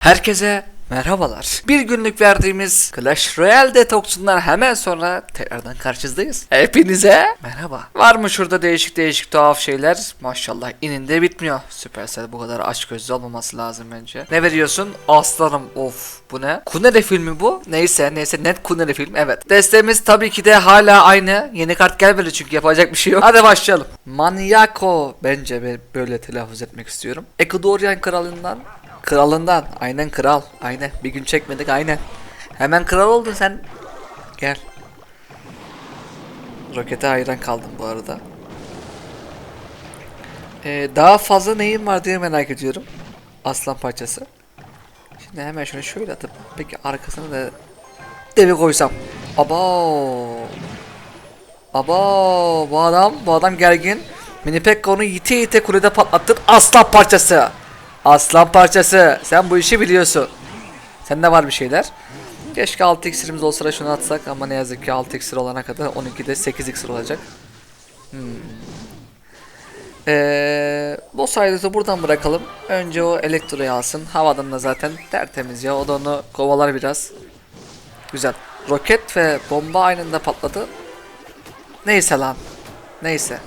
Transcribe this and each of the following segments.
Herkese merhabalar. Bir günlük verdiğimiz Clash Royale detoksundan hemen sonra tekrardan karşınızdayız. Hepinize merhaba. Var mı şurada değişik değişik tuhaf şeyler? Maşallah ininde bitmiyor. Supercell bu kadar aç gözlü olmaması lazım bence. Ne veriyorsun? Aslanım of bu ne? Kunere filmi bu. Neyse neyse net Kunere film evet. Desteğimiz tabii ki de hala aynı. Yeni kart gelmedi çünkü yapacak bir şey yok. Hadi başlayalım. Maniako bence ben böyle telaffuz etmek istiyorum. Ekvadoryan kralından Kralından. Aynen kral. Aynen. Bir gün çekmedik aynen. Hemen kral oldun sen. Gel. Rokete hayran kaldım bu arada. Ee, daha fazla neyin var diye merak ediyorum. Aslan parçası. Şimdi hemen şunu şöyle atıp peki arkasına da devi koysam. Abo. Abo bu adam bu adam gergin. Mini Pekka onu yite yite kulede patlattın aslan parçası. Aslan parçası. Sen bu işi biliyorsun. Sende var bir şeyler. Keşke 6 iksirimiz olsa da şunu atsak ama ne yazık ki 6 iksir olana kadar 12'de 8 iksir olacak. Hmm. Ee, boss ayrıca buradan bırakalım. Önce o elektroyu alsın. Havadan da zaten tertemiz ya. O da onu kovalar biraz. Güzel. Roket ve bomba aynı anda patladı. Neyse lan. Neyse.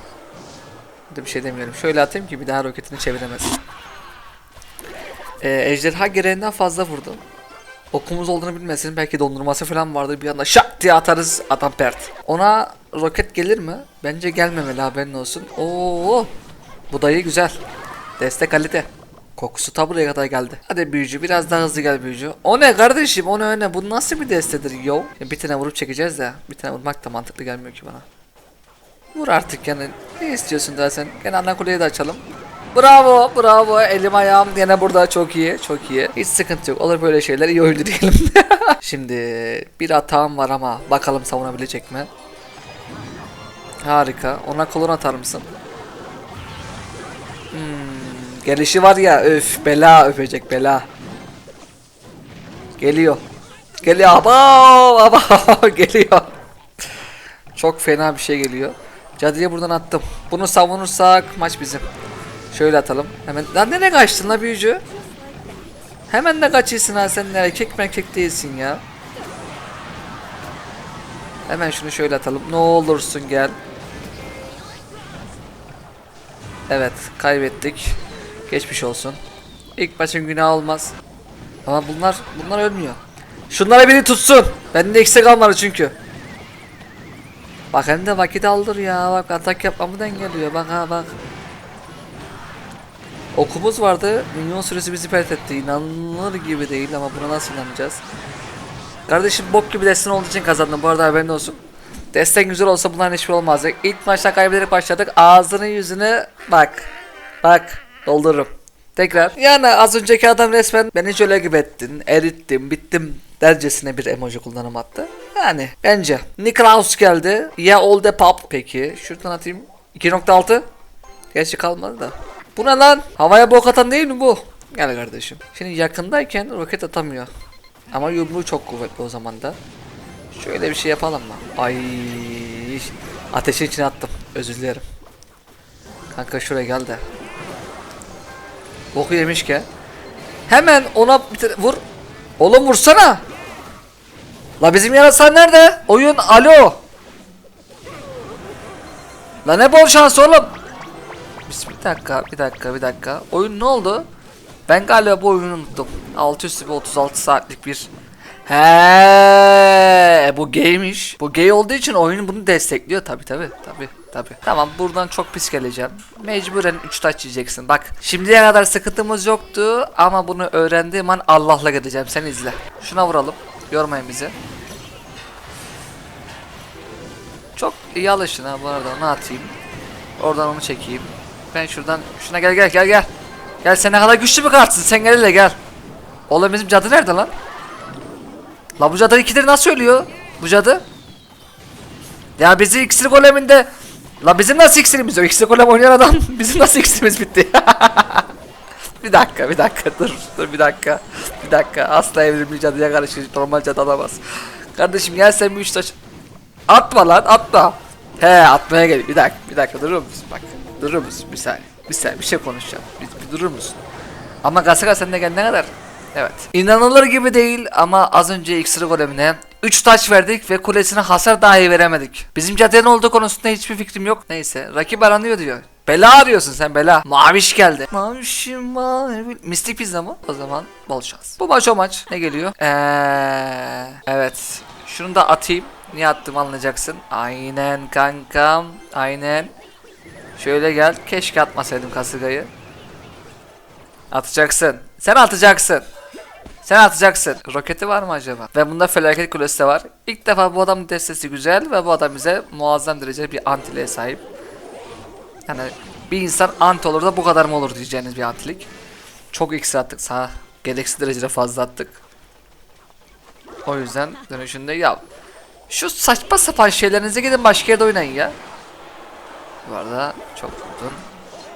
Bir şey demiyorum. Şöyle atayım ki bir daha roketini çeviremez. Ee, ejderha gereğinden fazla vurdu. Okumuz olduğunu bilmesin. Belki dondurması falan vardır. Bir anda şak diye atarız. Adam pert. Ona roket gelir mi? Bence gelmemeli haberin olsun. Oo, bu dayı güzel. Destek kalite. Kokusu ta buraya kadar geldi. Hadi büyücü biraz daha hızlı gel büyücü. O ne kardeşim o ne o ne bu nasıl bir destedir yo? Bir tane vurup çekeceğiz de bir tane vurmak da mantıklı gelmiyor ki bana. Vur artık yani. Ne istiyorsun daha sen? Gene ana kuleyi de açalım. Bravo, bravo. Elim ayağım yine burada çok iyi, çok iyi. Hiç sıkıntı yok. Olur böyle şeyler. iyi oyuncu diyelim. Şimdi bir hatam var ama bakalım savunabilecek mi? Harika. Ona kolon atar mısın? Hmm, gelişi var ya öf bela öpecek bela. Geliyor. Geliyor. Aba, aba geliyor. Çok fena bir şey geliyor. Cadıya buradan attım. Bunu savunursak maç bizim. Şöyle atalım. Hemen. Lan nereye kaçtın la büyücü? Hemen de kaçıyorsun ha sen erkek erkek değilsin ya. Hemen şunu şöyle atalım. Ne olursun gel. Evet kaybettik. Geçmiş olsun. İlk maçın günah olmaz. Ama bunlar bunlar ölmüyor. Şunlara biri tutsun. Bende eksik kalmadı çünkü. Bak hem de vakit aldır ya. Bak atak yapmamı da engelliyor. Bak ha bak. Okumuz vardı. Minyon süresi bizi pert etti. İnanılır gibi değil ama buna nasıl inanacağız? Kardeşim bok gibi destin olduğu için kazandım. Bu arada haberin olsun. Desten güzel olsa bunların hiçbir olmazdı. İlk maçta kaybederek başladık. Ağzını yüzünü bak. Bak. Doldururum. Tekrar. Yani az önceki adam resmen beni şöyle gibi ettin. Erittim. Bittim. Dercesine bir emoji kullanım attı. Yani bence. Niklaus geldi. Ya Olde Pop. Peki. Şuradan atayım. 2.6. Gerçi kalmadı da. Bu ne lan? Havaya bok atan değil mi bu? Gel kardeşim. Şimdi yakındayken roket atamıyor. Ama yumruğu çok kuvvetli o zaman da. Şöyle bir şey yapalım mı? Ay, ateşin içine attım. Özür dilerim. Kanka şuraya gel de. Boku yemiş ki. Hemen ona bir vur. Oğlum vursana. La bizim yarasan nerede? Oyun alo. La ne bol şans oğlum. Bir dakika, bir dakika, bir dakika. Oyun ne oldu? Ben galiba bu oyunu unuttum. 600 bir 36 saatlik bir He, bu gaymiş. Bu gay olduğu için oyun bunu destekliyor tabi tabi tabi tabi. Tamam buradan çok pis geleceğim. Mecburen 3 taç yiyeceksin. Bak şimdiye kadar sıkıntımız yoktu ama bunu öğrendiğim an Allah'la gideceğim. Sen izle. Şuna vuralım. Yormayın bizi. Çok iyi alışın ha bu arada onu atayım. Oradan onu çekeyim. Ben şuradan şuna gel gel gel gel. Gel sen ne kadar güçlü bir kartsın sen gel hele gel. Oğlum bizim cadı nerede lan? La bu cadı ikidir nasıl ölüyor? Bu cadı? Ya bizi iksir goleminde La bizim nasıl iksirimiz yok? İksir golem oynayan adam bizim nasıl iksirimiz bitti? bir dakika bir dakika dur dur bir dakika. Bir dakika asla evrimli cadıya karşı normal cadı alamaz. Kardeşim gel sen bir üç taş Atma lan atma. He atmaya gel. Bir dakika bir dakika durur musun? Bak durur musun? Bir saniye. Bir saniye bir şey konuşacağım. Bir, bir durur musun? Ama Gasaka sen de gel ne kadar Evet. İnanılır gibi değil ama az önce iksir golemine 3 taş verdik ve kulesine hasar dahi veremedik. Bizim cadı ne olduğu konusunda hiçbir fikrim yok. Neyse rakip aranıyor diyor. Bela arıyorsun sen bela. Maviş geldi. Mavişim mavi. Mistik pizza mı? O zaman bol şans. Bu maç o maç. Ne geliyor? Eee, evet. Şunu da atayım. Niye attım anlayacaksın. Aynen kankam. Aynen. Şöyle gel. Keşke atmasaydım kasırgayı. Atacaksın. Sen atacaksın. Sen atacaksın. Roketi var mı acaba? Ve bunda felaket kulesi de var. İlk defa bu adamın destesi güzel ve bu adam bize muazzam derecede bir antiliğe sahip. Yani bir insan anti olur da bu kadar mı olur diyeceğiniz bir antilik. Çok iksir attık sağ. Gereksiz derecede fazla attık. O yüzden dönüşünde ya şu saçma sapan şeylerinize gidin başka yerde oynayın ya. Bu arada çok vurdun.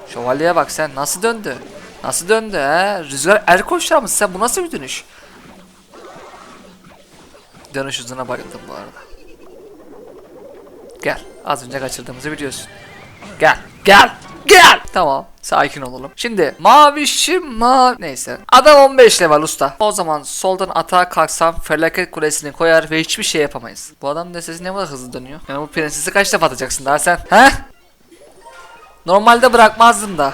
Şövalyeye bak sen nasıl döndü? Nasıl döndü he? Rüzgar er koşar mısın sen? Bu nasıl bir dönüş? Dönüş hızına bayıldım bu arada. Gel. Az önce kaçırdığımızı biliyorsun. Gel. Gel. Gel. Tamam. Sakin olalım. Şimdi mavişim ma neyse. Adam 15 level usta. O zaman soldan atağa kalksam felaket kulesini koyar ve hiçbir şey yapamayız. Bu adam ne sesi ne kadar hızlı dönüyor. Yani bu prensesi kaç defa atacaksın daha sen? He? Normalde bırakmazdım da.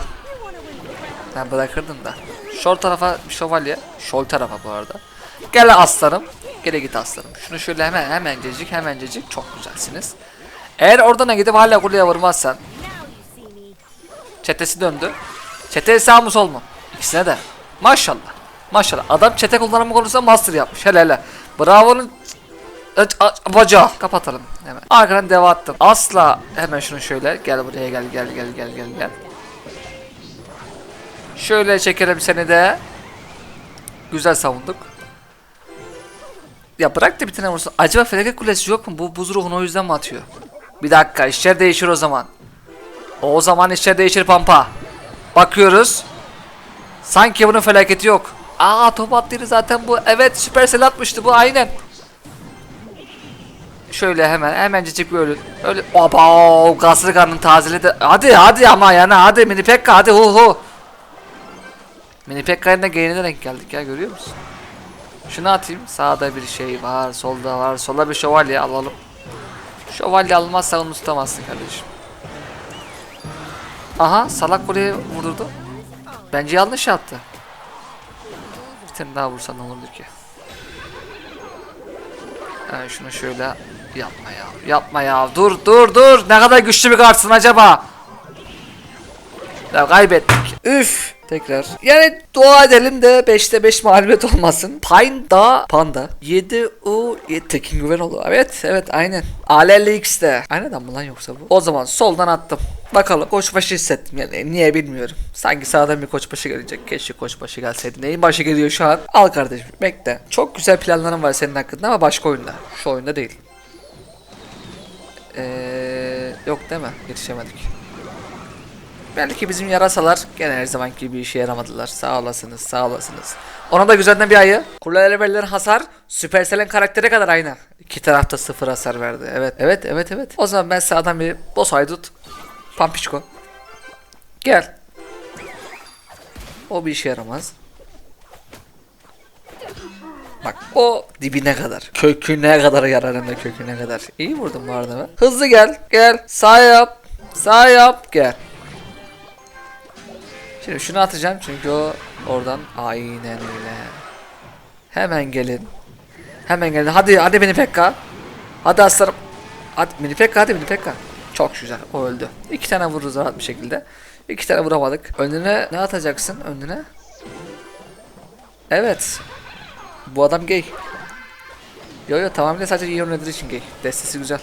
Ben bırakırdım da. Şol tarafa şövalye. Şol tarafa bu arada. Gel aslanım. Gele git aslanım. Şunu şöyle hemen hemencecik hemencecik. Çok güzelsiniz. Eğer oradan gidip hala kuleye vurmazsan. Çetesi döndü. Çete sağ mı sol mu? İkisine de. Maşallah. Maşallah. Adam çete kullanımı konusunda master yapmış. Hele hele. Bravo'nun Aç, aç, bacağı kapatalım hemen. Arkadan deva attım. Asla hemen şunu şöyle gel buraya gel gel gel gel gel gel. Şöyle çekelim seni de. Güzel savunduk. Ya bırak da bir tane vursun. Acaba felaket kulesi yok mu? Bu buz ruhunu o yüzden mi atıyor? Bir dakika işler değişir o zaman. O zaman işler değişir pampa. Bakıyoruz. Sanki bunun felaketi yok. Aa top attıydı zaten bu. Evet süpersel atmıştı bu aynen. Şöyle hemen hemencecik böyle öyle oba gazlı karnın tazeledi. Hadi hadi ama yana hadi mini pekka hadi hu hu. Mini pekka'nın da gain'ine denk geldik ya görüyor musun? Şunu atayım. Sağda bir şey var, solda var. Sola bir şövalye alalım. Şövalye almazsan onu tutamazsın kardeşim. Aha salak buraya vurdurdu. Bence yanlış yaptı. Bir tane daha vursan olurdu ki? Yani şunu şöyle yapma ya. Yapma ya. Dur dur dur. Ne kadar güçlü bir kartsın acaba? Ya kaybettik. Üf. Tekrar. Yani dua edelim de 5'te 5 mağlubiyet olmasın. Pine da Panda. 7 U 7 Tekin Güven oldu. Evet evet aynen. Alelli X'de. Aynen mı lan yoksa bu? O zaman soldan attım. Bakalım koçbaşı hissettim yani niye bilmiyorum. Sanki sağdan bir koçbaşı gelecek. Keşke koçbaşı gelseydi. Neyin başı geliyor şu an? Al kardeşim bekle. Çok güzel planlarım var senin hakkında ama başka oyunda. Şu oyunda değil. Eee yok değil mi? Yetişemedik. Belki bizim yarasalar gene her zamanki bir işe yaramadılar. Sağ olasınız, sağ olasınız. Ona da güzelden bir ayı. Kulelere verilen hasar Supercell'in karaktere kadar aynı. İki tarafta sıfır hasar verdi. Evet, evet, evet, evet. O zaman ben sağdan bir boss haydut. Pampişko. Gel. O bir işe yaramaz. Bak o dibine kadar. Köküne kadar yarar hem de köküne kadar. İyi vurdum bu arada ben. Hızlı gel. Gel. Sağ yap. Sağ yap. Gel. Şimdi şunu atacağım çünkü o oradan aynen öyle. Hemen gelin. Hemen gelin. Hadi hadi beni Pekka. Hadi aslanım. Hadi mini Pekka hadi mini Pekka. Çok güzel. O öldü. İki tane vururuz rahat bir şekilde. İki tane vuramadık. Önüne ne atacaksın önüne? Evet. Bu adam gay. Yo yo tamamıyla sadece iyi oynadığı için gay. Destesi güzel.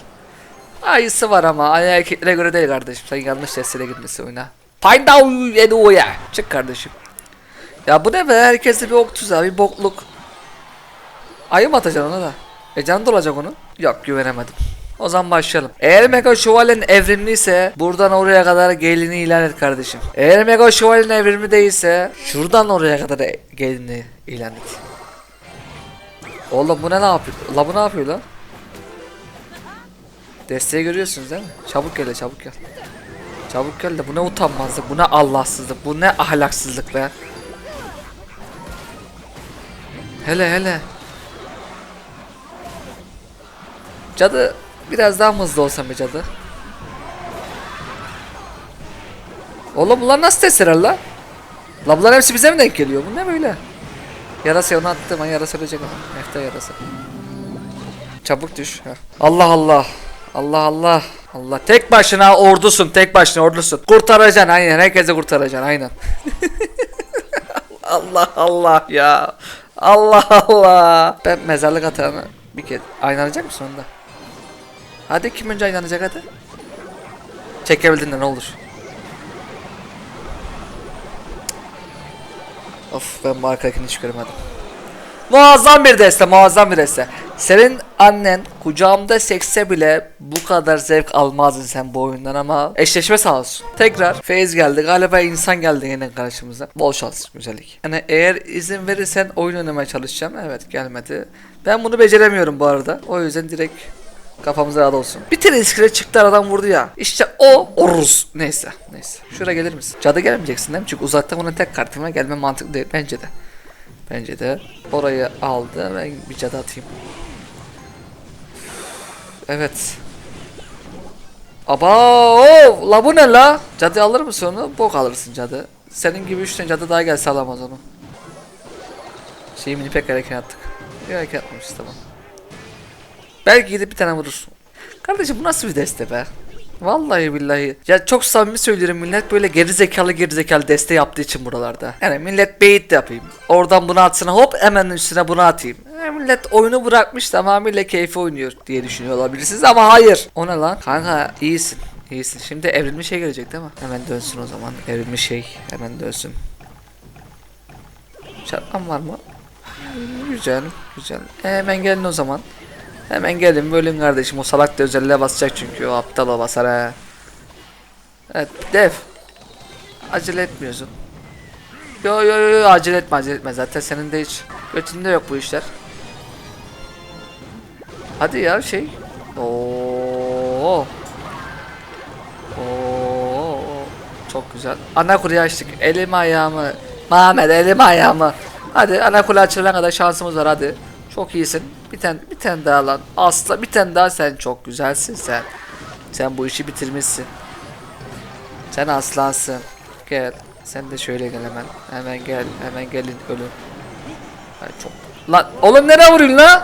Ayısı var ama erkeklere göre değil kardeşim. Sen yanlış desteyle gitmesi oyuna. Find out Edo ya. Çık kardeşim. Ya bu ne be? Herkeste bir ok tuzağı, bir bokluk. Ayı mı atacaksın ona da? E can dolacak onun. Yok güvenemedim. O zaman başlayalım. Eğer Mega Şövalye'nin evrimliyse buradan oraya kadar gelini ilan et kardeşim. Eğer Mega Şövalye'nin evrimi değilse şuradan oraya kadar gelini ilan et. Oğlum bu ne ne yapıyor? La bu ne yapıyor lan? Desteği görüyorsunuz değil mi? Çabuk gel çabuk gel. Çabuk gel de bu ne utanmazlık, bu ne Allahsızlık, bu ne ahlaksızlık be. Hele hele. Cadı biraz daha mı hızlı olsam be cadı? Oğlum bunlar nasıl testerer la? La bunlar hepsi bize mi denk geliyor? Bu ne böyle? Yarasa onu attım. Ay yarasa ölecek ama. Mefta yarasa. Çabuk düş. Allah Allah. Allah Allah. Allah tek başına ordusun. Tek başına ordusun. Kurtaracaksın aynen. Herkese kurtaracaksın aynen. Allah Allah ya. Allah Allah. Ben mezarlık atağını bir kez aynanacak mısın onda? Hadi kim önce aynanacak hadi. Çekebildin de ne olur. Of ben bu arkadakini göremedim. Muazzam bir deste, muazzam bir deste. Senin annen kucağımda sekse bile bu kadar zevk almazdın sen bu oyundan ama eşleşme sağ olsun. Tekrar Feyz geldi. Galiba insan geldi yine karşımıza. Bol şans, güzellik. Yani eğer izin verirsen oyun oynamaya çalışacağım. Evet gelmedi. Ben bunu beceremiyorum bu arada. O yüzden direkt Kafamız rahat olsun. Bir tane iskele çıktı aradan vurdu ya. İşte o oruz. Neyse neyse. Şuraya gelir misin? Cadı gelmeyeceksin değil mi? Çünkü uzaktan onun tek kartına gelme mantıklı değil. Bence de. Bence de. Orayı aldı. Ben bir cadı atayım. Evet. Aba o la bu ne la? Cadı alır mısın onu? Bok alırsın cadı. Senin gibi üç tane cadı daha gelse alamaz onu. Şeyi mini pek hareket attık. Bir hareket atmamışız tamam. Belki gidip bir tane vurur. Kardeşim bu nasıl bir deste be? Vallahi billahi. Ya çok samimi söylüyorum millet böyle geri zekalı geri zekalı deste yaptığı için buralarda. Yani millet bait de yapayım. Oradan bunu atsın hop hemen üstüne bunu atayım. E, millet oyunu bırakmış tamamıyla keyfi oynuyor diye düşünüyor olabilirsiniz ama hayır. O ne lan? Kanka iyisin. İyisin. Şimdi evrilmiş şey gelecek değil mi? Hemen dönsün o zaman. Evrilmiş şey hemen dönsün. Çarpmam var mı? Güzel, güzel. E, hemen gelin o zaman. Hemen gelin bölün kardeşim. O salak da özelliğe basacak çünkü. O aptal o basar ha. Evet dev. Acele etmiyorsun. Yo yo yo acele etme acele etme. Zaten senin de hiç götünde yok bu işler. Hadi ya şey. Oo. Oo. Çok güzel. Ana kuruyu açtık. Elimi ayağımı. Mehmet elimi ayağımı. Hadi ana kule açılana kadar şansımız var hadi. Çok iyisin. Bir tane bir tane daha lan. Asla bir tane daha sen çok güzelsin sen. Sen bu işi bitirmişsin. Sen aslansın. Gel. Sen de şöyle gel hemen. Hemen gel. Hemen gelin ölün. Ay çok. Lan oğlum nereye vuruyorsun lan?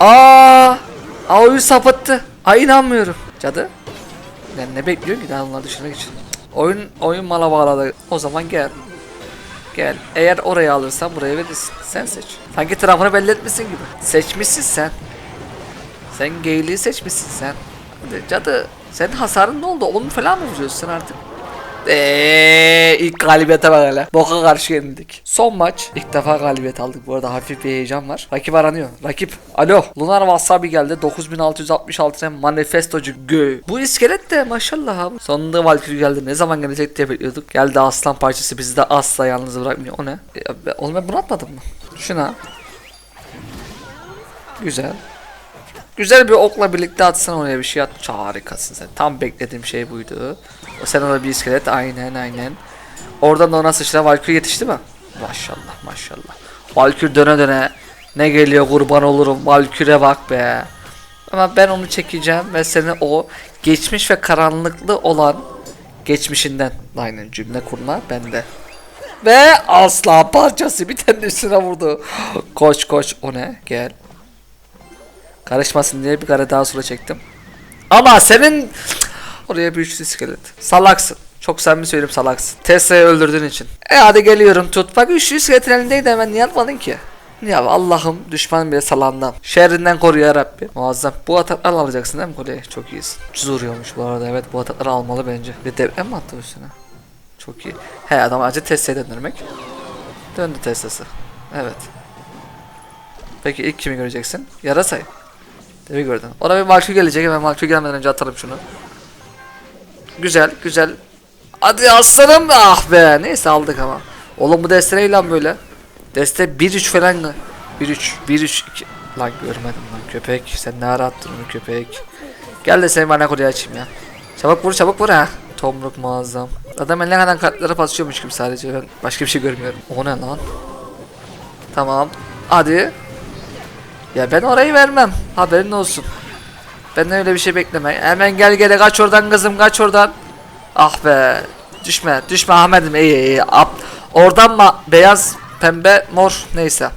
Aa! Aa oyun sapıttı. Ay inanmıyorum. Cadı. Ben ne bekliyorsun ki daha onları düşürmek için? Oyun oyun mala bağladı. O zaman gel. Gel. Eğer orayı alırsan buraya verirsin. Sen seç. Sanki tarafını belli etmişsin gibi. Seçmişsin sen. Sen geyliği seçmişsin sen. Hadi cadı. Senin hasarın ne oldu? Onu falan mı vuruyorsun artık? Eee ilk galibiyete bak hele. Boka karşı yenildik. Son maç. ilk defa galibiyet aldık. Bu arada hafif bir heyecan var. Rakip aranıyor. Rakip. Alo. Lunar Wasabi geldi. 9666 manifestocu gö. Bu iskelet de maşallah abi. Sonunda Valkyrie geldi. Ne zaman gelecek diye bekliyorduk. Geldi aslan parçası. Bizi de asla yalnız bırakmıyor. O ne? E, oğlum ben bunu atmadım mı? Şuna. Güzel. Güzel bir okla birlikte atsan oraya bir şey at. Harikasın sen. Tam beklediğim şey buydu. Sen ona bir iskelet. Aynen aynen. Oradan da ona sıçra Valkyrie yetişti mi? Maşallah maşallah. Valkyrie döne döne. Ne geliyor kurban olurum. Valkyrie'e bak be. Ama ben onu çekeceğim ve seni o geçmiş ve karanlıklı olan geçmişinden aynen cümle kurma bende. Ve asla parçası bir tane üstüne vurdu. koş koş o ne gel. Karışmasın diye bir kare daha sonra çektim. Ama senin oraya bir üçlü iskelet. Salaksın. Çok samimi söyleyeyim salaksın. Tesla'yı öldürdüğün için. E hadi geliyorum tut. Bak üçlü iskeletin elindeydi hemen niye atmadın ki? Ya Allah'ım düşman bile salandan. Şerrinden koru ya Rabbi. Muazzam. Bu atakları alacaksın değil mi kolye? Çok iyisin. Ucuz vuruyormuş bu arada evet bu atakları almalı bence. Bir deprem mi attı üstüne? Çok iyi. He adam acı Tesla'ya döndürmek. Döndü Tesla'sı. Evet. Peki ilk kimi göreceksin? Yarasay. Devi gördün. Ona bir Valkyrie gelecek hemen Valkyrie gelmeden önce atalım şunu. Güzel güzel. Hadi aslanım ah be neyse aldık ama. Oğlum bu deste ne lan böyle? Deste 1-3 falan mı? 1-3 1-3 2 Lan görmedim lan köpek sen ne ara attın onu köpek. Gel de seni bana kurye açayım ya. Çabuk vur çabuk vur ha. Tomruk muazzam. Adam eline kadar kartları pasıyormuş gibi sadece ben başka bir şey görmüyorum. O ne lan? Tamam. Hadi. Ya ben orayı vermem. Haberin olsun. Ben öyle bir şey bekleme. Hemen gel gel kaç oradan kızım kaç oradan. Ah be. Düşme düşme Ahmet'im iyi iyi. Ap. Oradan mı beyaz pembe mor neyse.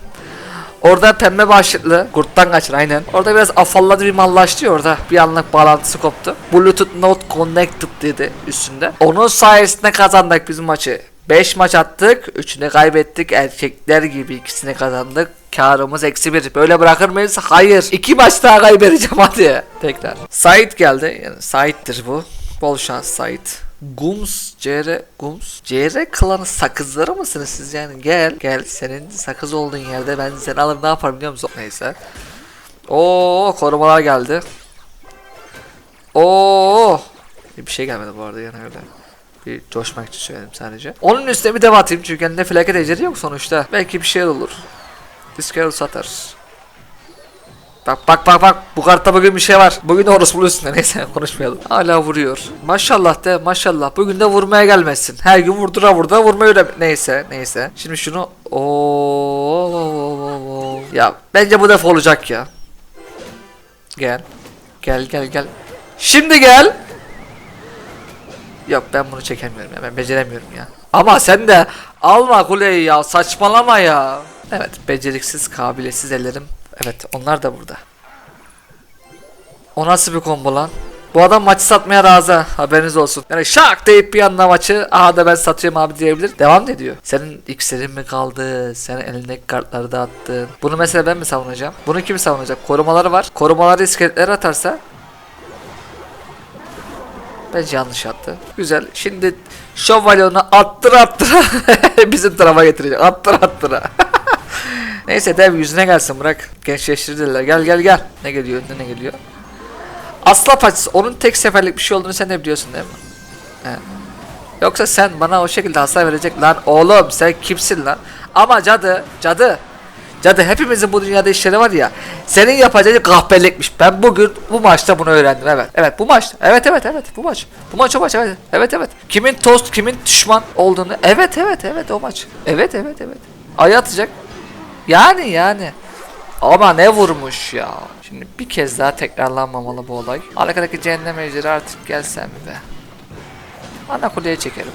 Orada pembe başlıklı kurttan kaçır aynen. Orada biraz afalladı bir mallaştı orada. Bir anlık bağlantısı koptu. Bluetooth not connected dedi üstünde. Onun sayesinde kazandık bizim maçı. 5 maç attık. 3'ünü kaybettik. Erkekler gibi ikisini kazandık. Karımız eksi bir. Böyle bırakır mıyız? Hayır. 2 maç daha kaybedeceğim hadi. Tekrar. Sait geldi. Yani Sait'tir bu. Bol şans Sait. Gums, CR, Gums. CR klanı sakızları mısınız siz yani? Gel, gel. Senin sakız olduğun yerde ben seni alır ne yaparım biliyor musun? Neyse. Oo, korumalar geldi. Oo. Bir şey gelmedi bu arada yani öyle. Bir coşmak için söyledim sadece. Onun üstüne bir dev atayım çünkü elinde felaket ejderi yok sonuçta. Belki bir şey olur. Discarol satarız. Bak bak bak bak bu kartta bugün bir şey var. Bugün orospu üstünde neyse konuşmayalım. Hala vuruyor. Maşallah de maşallah. Bugün de vurmaya gelmesin. Her gün vurdura vurdura vurmayı öyle. Neyse neyse. Şimdi şunu Oo. Ya bence bu defa olacak ya. Gel. Gel gel gel. Şimdi gel. Yok ben bunu çekemiyorum ya. Ben beceremiyorum ya. Ama sen de alma kuleyi ya. Saçmalama ya. Evet beceriksiz kabiliyetsiz ellerim. Evet onlar da burada. O nasıl bir combo lan? Bu adam maçı satmaya razı ha, haberiniz olsun. Yani şak deyip bir anda maçı aha da ben satıyorum abi diyebilir. Devam ne diyor? Senin iksirin mi kaldı? Sen elindeki kartları da attın. Bunu mesela ben mi savunacağım? Bunu kim savunacak? Korumaları var. Korumaları iskeletler atarsa Bence yanlış attı. Güzel. Şimdi şövalyonu attır attır bizim tarafa getirecek. Attır attıra. Neyse dev yüzüne gelsin bırak. Gençleştirdiler. Gel gel gel. Ne geliyor? Ne, ne geliyor? Asla paçası. Onun tek seferlik bir şey olduğunu sen de biliyorsun değil mi? He. Yoksa sen bana o şekilde hasar verecek lan oğlum sen kimsin lan? Ama cadı, cadı. Cadı hepimizin bu dünyada işleri var ya. Senin yapacağın kahpelikmiş. Ben bugün bu maçta bunu öğrendim evet. Evet bu maç. Evet evet evet bu maç. Bu maç o maç evet. Evet evet. Kimin tost kimin düşman olduğunu. Evet evet evet o maç. Evet evet evet. Ayı atacak. Yani yani. Ama ne vurmuş ya. Şimdi bir kez daha tekrarlanmamalı bu olay. Arkadaki cehennem ejderi artık gelsem be. Ana kuleye çekerim.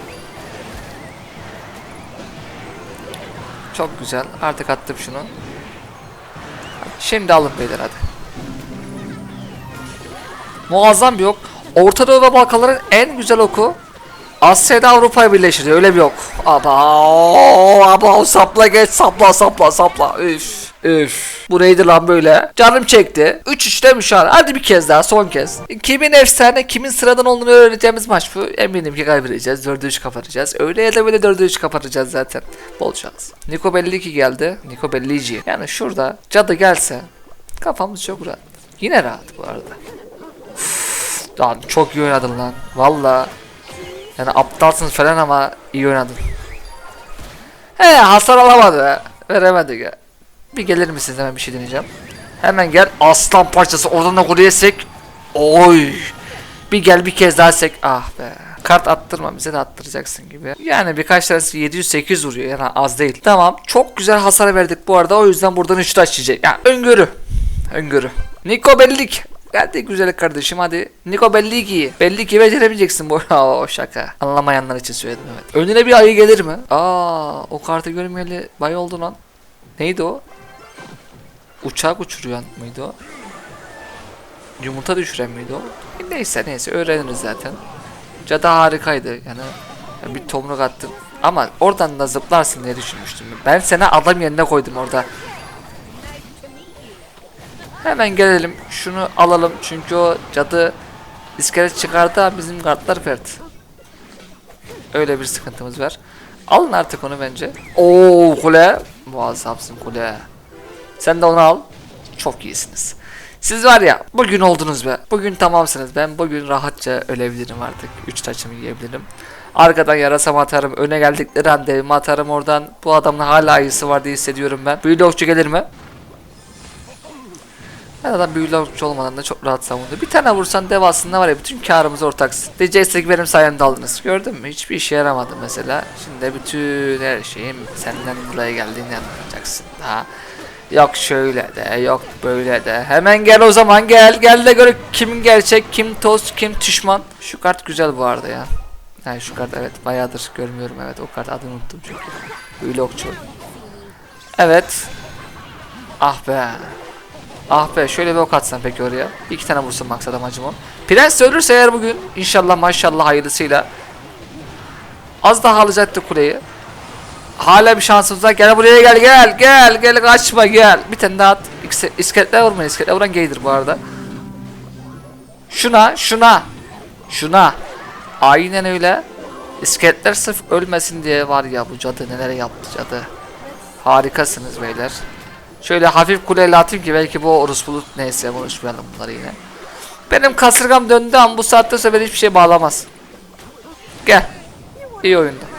Çok güzel. Artık attım şunu. Şimdi alın beyler hadi. Muazzam bir ok. Orta Doğu ve Balkanların en güzel oku. Asya'da Avrupa'yı birleştiriyor. Öyle bir ok. Aba, aba sapla geç sapla sapla sapla. Üf. Üf. Bu neydi lan böyle? Canım çekti. 3-3 demiş an. Hadi bir kez daha son kez. Kimin efsane kimin sıradan olduğunu öğreneceğimiz maç bu. Eminim ki kaybedeceğiz. 4'e 3 kapatacağız. Öyle ya da böyle 4'e 3 kapatacağız zaten. Bol şans. Nico Belliki geldi. Nico Bellici. Yani şurada cadı gelse kafamız çok rahat. Yine rahat bu arada. Uf, lan çok iyi oynadın lan. Valla. Yani aptalsın falan ama iyi oynadın. He hasar alamadı. Veremedi ya. Bir gelir misiniz hemen bir şey deneyeceğim. Hemen gel aslan parçası oradan da gol yesek. Oy. Bir gel bir kez daha sek. Ah be. Kart attırma bize de attıracaksın gibi. Yani birkaç tanesi 700-800 vuruyor yani az değil. Tamam çok güzel hasar verdik bu arada o yüzden buradan 3 taş yiyecek. Yani öngörü. Öngörü. Niko Bellik. Geldi güzel kardeşim hadi. Niko belli ki. Belli ki beceremeyeceksin bu. o şaka. Anlamayanlar için söyledim evet. Önüne bir ayı gelir mi? Aa o kartı görmeyeli bay oldu lan. Neydi o? Uçak uçuruyan mıydı o? Yumurta düşüren miydi o? Neyse neyse öğreniriz zaten. Cadı harikaydı yani. ben bir tomruk attım. Ama oradan da zıplarsın diye düşünmüştüm. Ben seni adam yerine koydum orada. Hemen gelelim. Şunu alalım. Çünkü o cadı iskelet çıkardı bizim kartlar pert. Öyle bir sıkıntımız var. Alın artık onu bence. Oo kule. Muazzamsın kule. Sen de onu al. Çok iyisiniz. Siz var ya bugün oldunuz be. Bugün tamamsınız. Ben bugün rahatça ölebilirim artık. 3 taçımı yiyebilirim. Arkadan yarasam atarım. Öne geldikleri an devimi atarım oradan. Bu adamın hala ayısı var diye hissediyorum ben. Okçu gelir mi? Ben adam büyülü okçu olmadan da çok rahat savundu. Bir tane vursan dev aslında var ya bütün karımız ortaksın. DJ'sek benim sayemde aldınız. Gördün mü? Hiçbir işe yaramadı mesela. Şimdi bütün her şeyim senden buraya geldiğini anlatacaksın. Daha Yok şöyle de yok böyle de. Hemen gel o zaman gel. Gel de gör kimin gerçek kim toz kim düşman. Şu kart güzel bu arada ya. Yani şu kart evet bayağıdır görmüyorum evet o kart adını unuttum çünkü. Öyle okçu. Evet. Ah be. Ah be şöyle bir ok atsan peki oraya. Bir iki tane vursun maksat amacım o. Prens ölürse eğer bugün inşallah maşallah hayırlısıyla. Az daha alacaktı kuleyi. Hala bir şansımız var. Gel buraya gel gel gel gel kaçma gel. Bir tane daha at. İskeletler vurmayın. İskeletler vuran gaydir bu arada. Şuna şuna. Şuna. Aynen öyle. İskeletler sırf ölmesin diye var ya bu cadı neler yaptı cadı. Harikasınız beyler. Şöyle hafif kuleyle atayım ki belki bu orospuluk neyse konuşmayalım bunları yine. Benim kasırgam döndü ama bu saatte sonra beni hiçbir şey bağlamaz. Gel. İyi oyunda.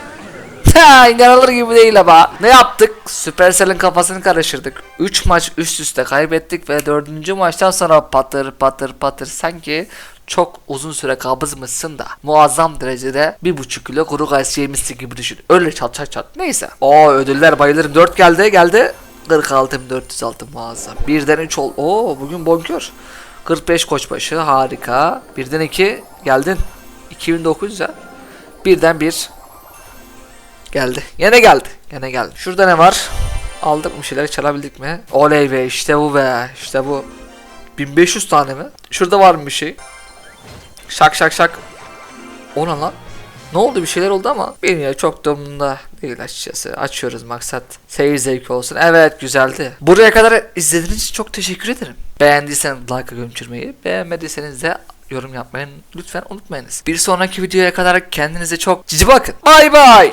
Ha gibi değil ama. Ne yaptık? Supercell'in kafasını karıştırdık. 3 maç üst üste kaybettik ve 4. maçtan sonra patır patır patır sanki çok uzun süre kabızmışsın da muazzam derecede bir buçuk kilo kuru kayısı yemişsin gibi düşün. Öyle çat çat çat. Neyse. Oo ödüller bayılırım. 4 geldi geldi. 46 406 muazzam. Birden 3 ol. Oo bugün bonkör. 45 koçbaşı harika. Birden 2 geldin. 2900 ya. Birden 1 Geldi. Yine geldi. Yine geldi. Şurada ne var? Aldık mı bir şeyler çalabildik mi? Oley be işte bu be. İşte bu. 1500 tane mi? Şurada var mı bir şey? Şak şak şak. O lan? Ne oldu bir şeyler oldu ama bilmiyorum çok da umurumda değil açıkçası. Açıyoruz maksat seyir zevki olsun. Evet güzeldi. Buraya kadar izlediğiniz için çok teşekkür ederim. Beğendiyseniz like'a gömçürmeyi, beğenmediyseniz de yorum yapmayı lütfen unutmayınız. Bir sonraki videoya kadar kendinize çok cici bakın. Bay bay.